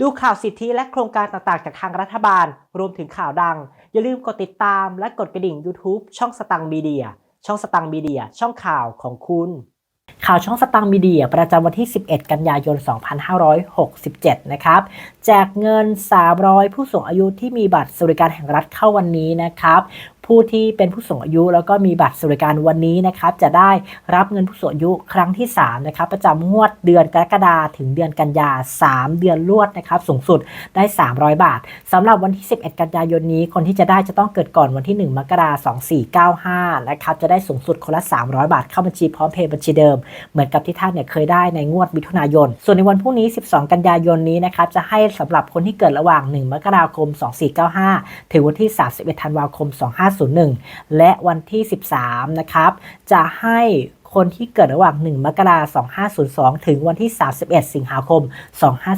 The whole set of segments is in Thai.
ดูข่าวสิทธิและโครงการต่างๆ จากทางรัฐบาล รวมถึงข่าวดัง อย่าลืมกดติดตามและกดกระดิ่ง YouTube ช่องสตังมีเดีย ช่องสตังมีเดีย ช่องข่าวของคุณ ข่าวช่องสตังมีเดีย ประจำวันที่ 11 กันยายน 2567 นะครับ แจกเงิน 300 ผู้สูงอายุที่มีบัตรสวัสดิการแห่งรัฐเข้าวันนี้นะครับ ผู้ที่เป็นผู้สูงอายุ แล้วก็มีบัตรสวัสดิการวันนี้นะครับจะได้รับเงินผู้สูงอายุครั้งที่3นะครับประจำงวดเดือนกรกฎาถึงเดือนกันยา 3 เดือนรวดนะครับสูงสุดได้ 300 บาทสำหรับวันที่ 11 กันยายนนี้ คนที่จะได้จะต้องเกิดก่อนวันที่ 1 มกราคม2495นะครับจะได้สูงสุดคนละ 300 บาท เข้าบัญชีพร้อมเพย์บัญชีเดิม เหมือนกับที่ท่านเนี่ยเคยได้ในงวดมิถุนายน ส่วนในวันพรุ่งนี้ 12 กันยายนนี้นะครับจะให้สำหรับคนที่เกิดระหว่าง 1 มกราคม 2495 ถึงวันที่ 31 ธันวาคม2501 และวันที่ 13 นะครับ จะให้ คนที่เกิดระหว่าง 1 มกราคม 2502 ถึงวันที่ 31 สิงหาคม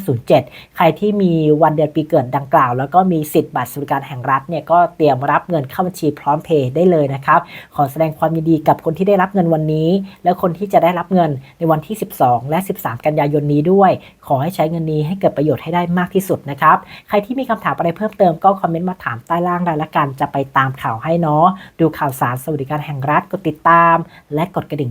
2507 ใครที่มีวันเดือนปีเกิดดังกล่าว แล้วก็มีสิทธิ์บัตรสวัสดิการแห่งรัฐเนี่ยก็เตรียมรับเงินเข้าบัญชีพร้อมเพย์ได้เลยนะครับ ขอแสดงความยินดีกับคนที่ได้รับเงินวันนี้ และคนที่จะได้รับเงินในวันที่ 12 และ 13 กันยายนนี้ด้วย ขอให้ใช้เงินนี้ให้เกิดประโยชน์ให้ได้มากที่สุดนะครับ ใครที่มีคำถามอะไรเพิ่มเติมก็คอมเมนต์มาถามใต้ล่างรายละกัน จะไปตามข่าวให้เนาะ ดูข่าวสารสวัสดิการแห่งรัฐ กดติดตาม และกดกระดิ่ง